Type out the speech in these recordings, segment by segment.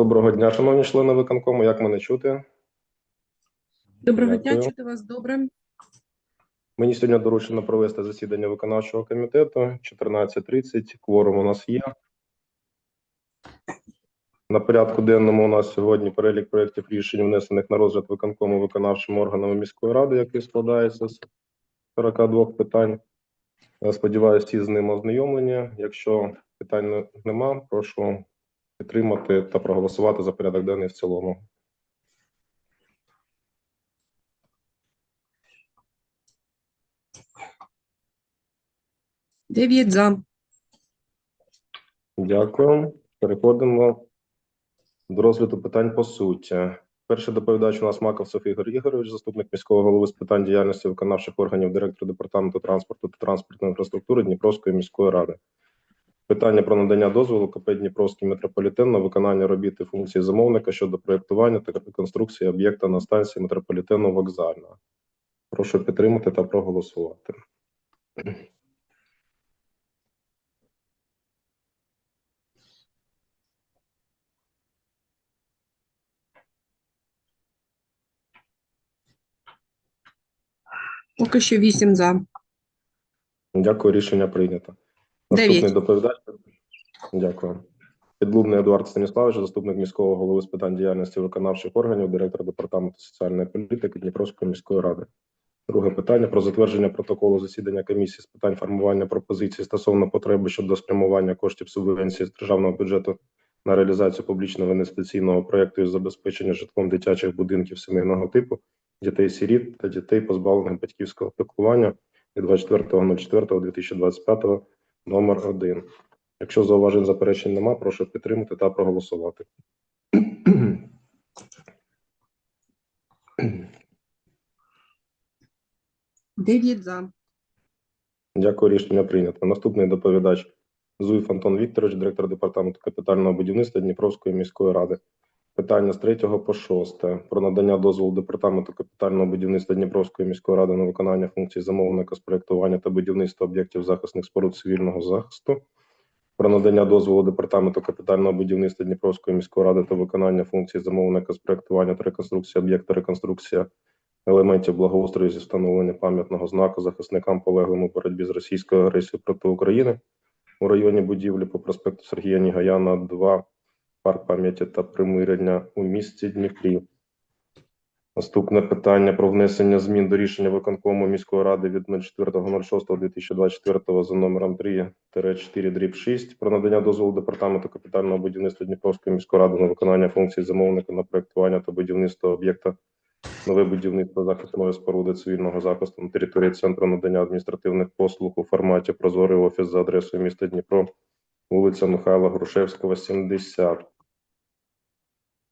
Доброго дня, шановні члени виконкому. Як мене чути? Доброго дня, чути вас добре. Мені сьогодні доручено провести засідання виконавчого комітету 14.30. Кворум у нас є. На порядку денному у нас сьогодні перелік проєктів рішень, внесених на розгляд виконкому виконавчим органами міської ради, який складається з 42 питань. Сподіваюся, всі з ним ознайомлені. Якщо питань не- нема, прошу підтримати та проголосувати за порядок денний в цілому. Дев'ять за. Дякую. Переходимо до розгляду питань по суті. Перший доповідач у нас Маковцев Ігор Ігорович, заступник міського голови з питань діяльності виконавчих органів, директор департаменту транспорту та транспортної інфраструктури Дніпровської міської ради. Питання про надання дозволу КП Дніпровський метрополітен на виконання робіт і функції замовника щодо проєктування та реконструкції об'єкта на станції метрополітену вокзальна. Прошу підтримати та проголосувати. Поки що вісім за. Дякую, рішення прийнято. Наступний доповідач. Дякую. Підлубний Едуард Станіславович, заступник міського голови з питань діяльності виконавчих органів, директор департаменту соціальної політики Дніпровської міської ради. Друге питання про затвердження протоколу засідання комісії з питань формування пропозицій стосовно потреби щодо спрямування коштів субвенції з державного бюджету на реалізацію публічного інвестиційного проєкту із забезпечення житлом дитячих будинків сімейного типу, дітей-сиріт та дітей, позбавлених батьківського піклування від 24.04.2025 номер 1. Якщо зауважень заперечень нема, прошу підтримати та проголосувати. Дев'ять за. Дякую, рішення прийнято. Наступний доповідач Зуєв Антон Вікторович, директор департаменту капітального будівництва Дніпровської міської ради. Питання з 3 по 6 про надання дозволу департаменту капітального будівництва Дніпровської міської ради на виконання функцій замовника з проєктування та будівництва об'єктів захисних споруд цивільного захисту. Про надання дозволу департаменту капітального будівництва Дніпровської міської ради та виконання функцій замовника з проєктування та реконструкції об'єкта реконструкція елементів благоустрою зі встановлення пам'ятного знаку захисникам полеглим у боротьбі з російською агресією проти України у районі будівлі по проспекту Сергія Нігаяна, 2, парк пам'яті та примирення у місті Дніпрі. Наступне питання про внесення змін до рішення виконкому міської ради від 04.06.2024 за номером 3-4 дріб 6 про надання дозволу департаменту капітального будівництва Дніпровської міської ради на виконання функцій замовника на проєктування та будівництво об'єкта нове будівництво захисної споруди цивільного захисту на території центру надання адміністративних послуг у форматі Прозорий офіс за адресою міста Дніпро, вулиця Михайла Грушевського, 70.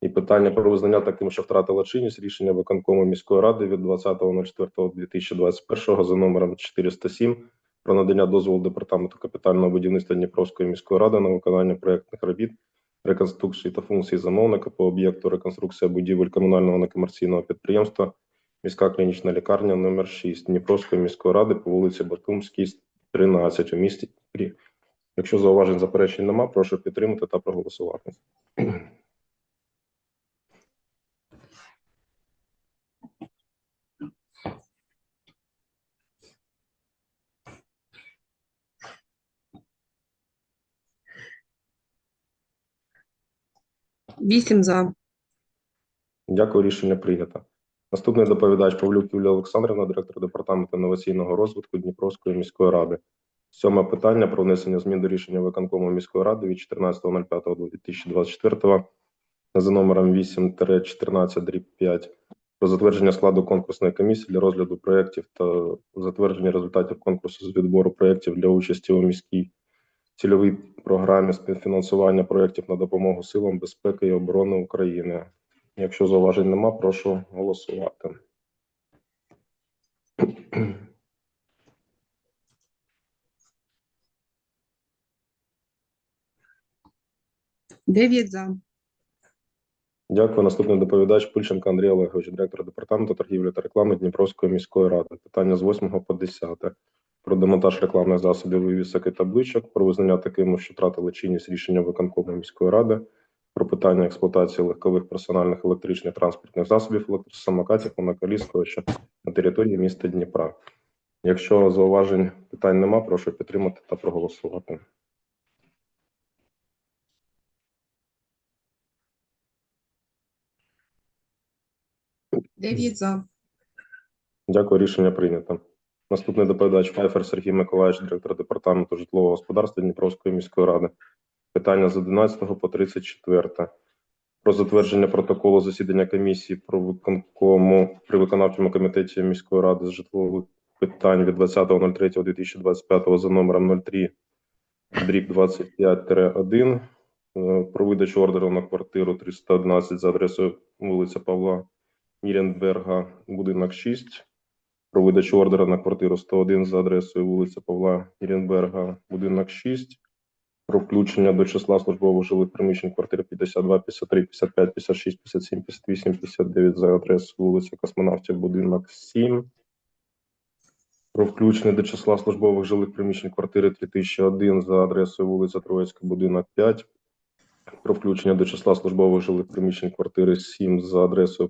І питання про визнання таким, що втратила чинність рішення виконкому міської ради від 20.04.2021 за номером 407 про надання дозволу департаменту капітального будівництва Дніпровської міської ради на виконання проєктних робіт реконструкції та функції замовника по об'єкту реконструкція будівель комунального некомерційного підприємства міська клінічна лікарня номер 6 Дніпровської міської ради по вулиці Батумській, 13 у місті Дніпрі. Якщо зауважень заперечень нема, прошу підтримати та проголосувати. Вісім за. Дякую, рішення прийнято. Наступний доповідач Павлюк Юлія Олександрівна, директор департаменту інноваційного розвитку Дніпровської міської ради. Сьоме питання про внесення змін до рішення виконкому міської ради від 14.05.2024 за номером 8-14 дріб 5 про затвердження складу конкурсної комісії для розгляду проєктів та затвердження результатів конкурсу з відбору проєктів для участі у міській цільовій програмі співфінансування проєктів на допомогу силам безпеки і оборони України. Якщо зауважень нема, прошу голосувати. Дев'ять за. Дякую. Наступний доповідач Пульченко Андрій Олегович, директор департаменту торгівлі та реклами Дніпровської міської ради. Питання з 8 по 10. Про демонтаж рекламних засобів вивісок і табличок, про визнання такими, що втратили чинність рішення виконкому міської ради, про питання експлуатації легкових персональних електричних транспортних засобів, електросамокатів, моноколіс тощо на території міста Дніпра. Якщо зауважень питань нема, прошу підтримати та проголосувати. Дев'ять за. Дякую, рішення прийнято. Наступний доповідач Файфер Сергій Миколаївич, директор департаменту житлового господарства Дніпровської міської ради. Питання з 11 по 34. Про затвердження протоколу засідання комісії про виконкому при виконавчому комітеті міської ради з житлових питань від 20.03.2025 за номером 03 дріб 25-1 е, про видачу ордеру на квартиру 311 за адресою вулиця Павла Ніренберга, будинок 6 про видачу ордера на квартиру 101 за адресою вулиця Павла Іренберга, будинок 6, про включення до числа службових жилих приміщень квартир 52, 53, 55, 56, 57, 58, 59 за адресою вулиця Космонавтів, будинок 7, про включення до числа службових жилих приміщень квартири 3001 за адресою вулиця Троїцька, будинок 5, про включення до числа службових жилих приміщень квартири 7 за адресою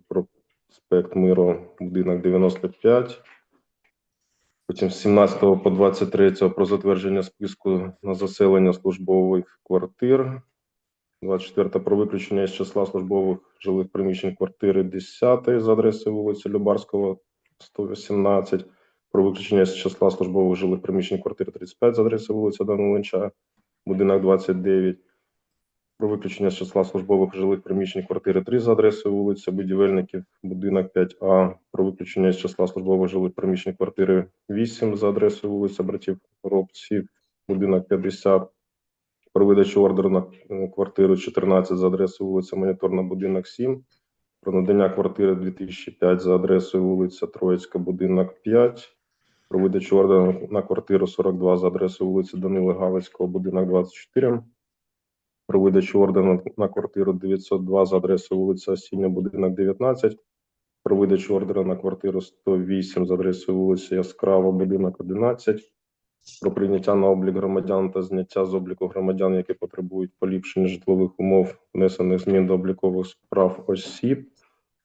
проспект Миру, будинок 95, Потім з 17 по 23 про затвердження списку на заселення службових квартир. 24 про виключення із числа службових жилих приміщень квартири 10 за адресою вулиці Любарського, 118. Про виключення з числа службових жилих приміщень квартир 35 за адресою вулиця Данилинча, будинок 29. Про виключення з числа службових жилих приміщень квартири 3 за адресою вулиця Будівельників, будинок 5А. Про виключення з числа службових жилих приміщень квартири 8 за адресою вулиця Братів Робців, будинок 50. Про видачу ордеру на е, квартиру 14 за адресою вулиця Моніторна, будинок 7. Про надання квартири 2005 за адресою вулиця Троїцька, будинок 5. Про видачу ордеру на квартиру 42 за адресою вулиці Данила Галицького, будинок 24 про видачу ордену на квартиру 902 за адресою вулиця Осіння, будинок 19, про видачу ордера на квартиру 108 за адресою вулиця Яскрава, будинок 11, про прийняття на облік громадян та зняття з обліку громадян, які потребують поліпшення житлових умов, внесених змін до облікових справ осіб,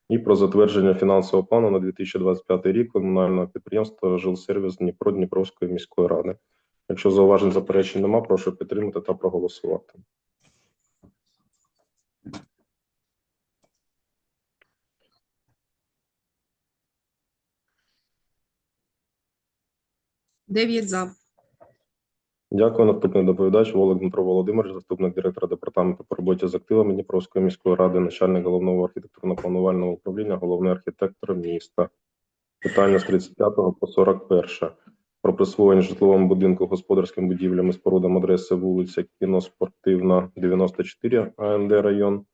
і про затвердження фінансового плану на 2025 рік комунального підприємства Жилсервіс Дніпро Дніпровської міської ради. Якщо зауважень заперечень нема, прошу підтримати та проголосувати. Дев'ять за. Дякую. Наступний доповідач Волок Дмитро Володимирович, заступник директора департаменту по роботі з активами Дніпровської міської ради, начальник головного архітектурно-планувального управління, головний архітектор міста. Питання з 35 по 41. Про присвоєння житловому будинку господарським будівлям і спорудам адреси вулиця Кіноспортивна, 94, АНД район.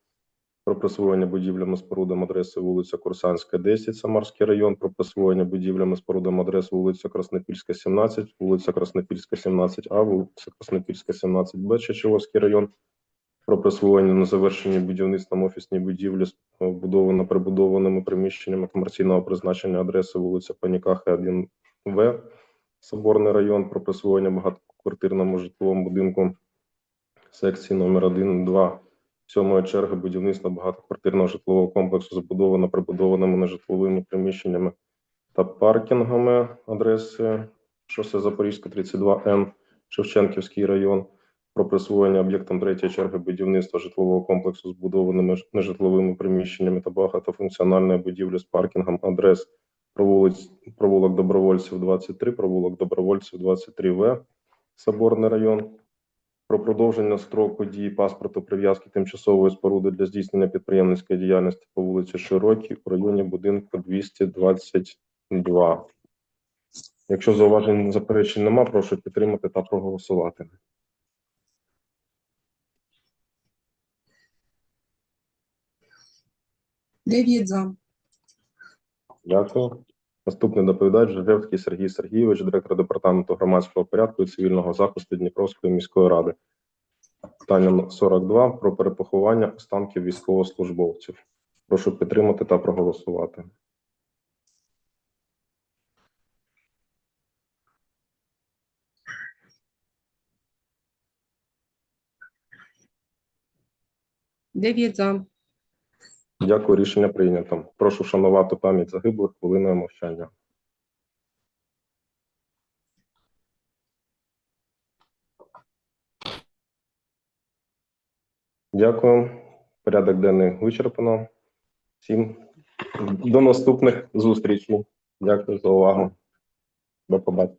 Про присвоєння будівлям і спорудам адреси вулиця Курсанська, 10, Самарський район. Про присвоєння будівлям і спорудам адрес вулиця Краснопільська, 17, вулиця Краснопільська, 17А, вулиця Краснопільська, 17Б, Чечеловський район. Про присвоєння на завершенні будівництвом офісній будівлі вбудовано прибудованими приміщеннями комерційного призначення адреси вулиця Панікахи, 1В, Соборний район. Про присвоєння багатоквартирному житловому будинку секції номер 1, 2, сьомої черги будівництва багатоквартирного житлового комплексу забудовано прибудованими нежитловими приміщеннями та паркінгами адреси шосе Запорізьке 32Н, Шевченківський район. Про присвоєння об'єктам третьої черги будівництва житлового комплексу збудованими нежитловими приміщеннями та багатофункціональної будівлі з паркінгом адрес провулиць, провулок Добровольців 23, провулок Добровольців 23В, Соборний район про продовження строку дії паспорту прив'язки тимчасової споруди для здійснення підприємницької діяльності по вулиці Широкій у районі будинку 222. Якщо зауважень заперечень нема, прошу підтримати та проголосувати. Дев'ять за. Дякую. Наступний доповідач Жевський Сергій Сергійович, директор департаменту громадського порядку і цивільного захисту Дніпровської міської ради. Питання 42 про перепоховання останків військовослужбовців. Прошу підтримати та проголосувати. Дев'ять за. Дякую, рішення прийнято. Прошу вшанувати пам'ять загиблих хвилиною мовчання. Дякую. Порядок денний вичерпано. Всім до наступних зустрічей. Дякую за увагу. До побачення.